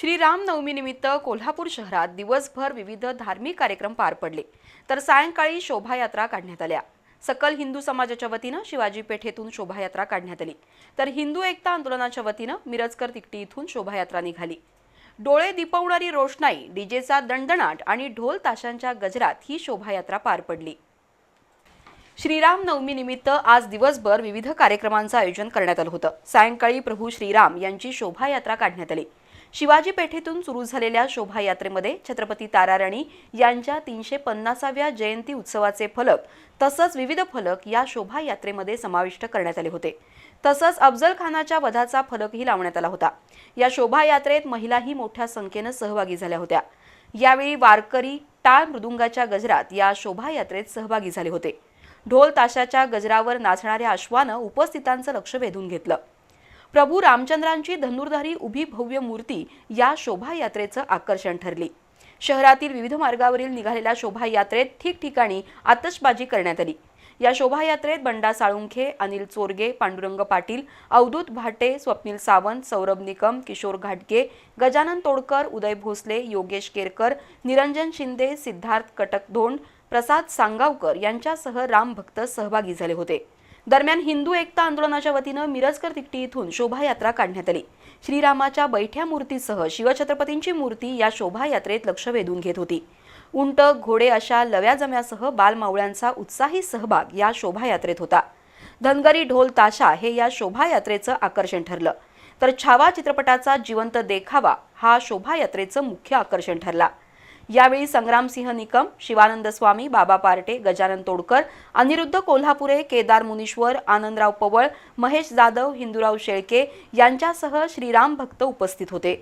श्रीरामनवमीनिमित्त कोल्हापूर शहरात दिवसभर विविध धार्मिक कार्यक्रम पार पडले. तर सायंकाळी शोभायात्रा काढण्यात आल्या. सकल हिंदू समाजाच्या वतीनं शिवाजी पेठेतून शोभायात्रा काढण्यात आली. तर हिंदू एकता आंदोलनाच्या वतीनं मिरजकर तिकटी इथून शोभायात्रा निघाली. डोळे दिपवणारी रोषणाई डीजेचा दणदणाट आणि ढोल ताशांच्या गजरात ही शोभायात्रा पार पडली. श्रीराम नवमीनिमित्त आज दिवसभर विविध कार्यक्रमांचं आयोजन करण्यात आलं होतं. सायंकाळी प्रभू श्रीराम यांची शोभायात्रा काढण्यात आली. शिवाजी पेठेतून सुरू झालेल्या शोभायात्रेमध्ये छत्रपती ताराराणी यांच्या तीनशे पन्नासाव्या जयंती उत्सवाचे फलक तसंच विविध फलक या शोभायात्रेमध्ये समाविष्ट करण्यात आले होते. तसंच अफजल खानाच्या वधाचा फलकही लावण्यात आला होता. या शोभायात्रेत महिलाही मोठ्या संख्येनं सहभागी झाल्या होत्या. यावेळी वारकरी टाळ मृदुंगाच्या गजरात या शोभायात्रेत सहभागी झाले होते. ढोल ताशाच्या गजरावर नाचणाऱ्या अश्वानं उपस्थितांचं लक्ष वेधून घेतलं. प्रभू रामचंद्रांची धनुर्धारी उभी भव्य मूर्ती या शोभायात्रेचं आकर्षण ठरली. शहरातील विविध मार्गावरील निघालेल्या शोभायात्रेत ठिकठिकाणी आतषबाजी करण्यात आली. या शोभायात्रेत बंडा साळुंखे अनिल चोरगे पांडुरंग पाटील अवधूत भाटे स्वप्नील सावंत सौरभ निकम किशोर घाटगे गजानन तोडकर उदय भोसले योगेश केरकर निरंजन शिंदे सिद्धार्थ कटकधोंड प्रसाद सांगावकर यांच्यासह रामभक्त सहभागी झाले होते. दरम्यान हिंदू एकता आंदोलनाच्या वतीनं मिरजकर तिकटी इथून शोभायात्रा काढण्यात आली. श्रीरामाच्या बैठ्या मूर्तीसह शिवछत्रपतींची मूर्ती या शोभायात्रेत लक्ष वेधून घेत होती. उंट घोडे अशा लव्या जम्यासह बालमावळ्यांचा उत्साही सहभाग या शोभायात्रेत होता. धनगरी ढोल ताशा हे या शोभायात्रेचं आकर्षण ठरलं. तर छावा चित्रपटाचा जिवंत देखावा हा शोभायात्रेचं मुख्य आकर्षण ठरला. यावेळी संग्रामसिंह निकम शिवानंद स्वामी बाबा पार्टे गजानन तोडकर अनिरुद्ध कोल्हापुरे केदार मुनीश्वर आनंदराव पवळ महेश जाधव हिंदूराव शेळके यांच्यासह श्रीराम भक्त उपस्थित होते.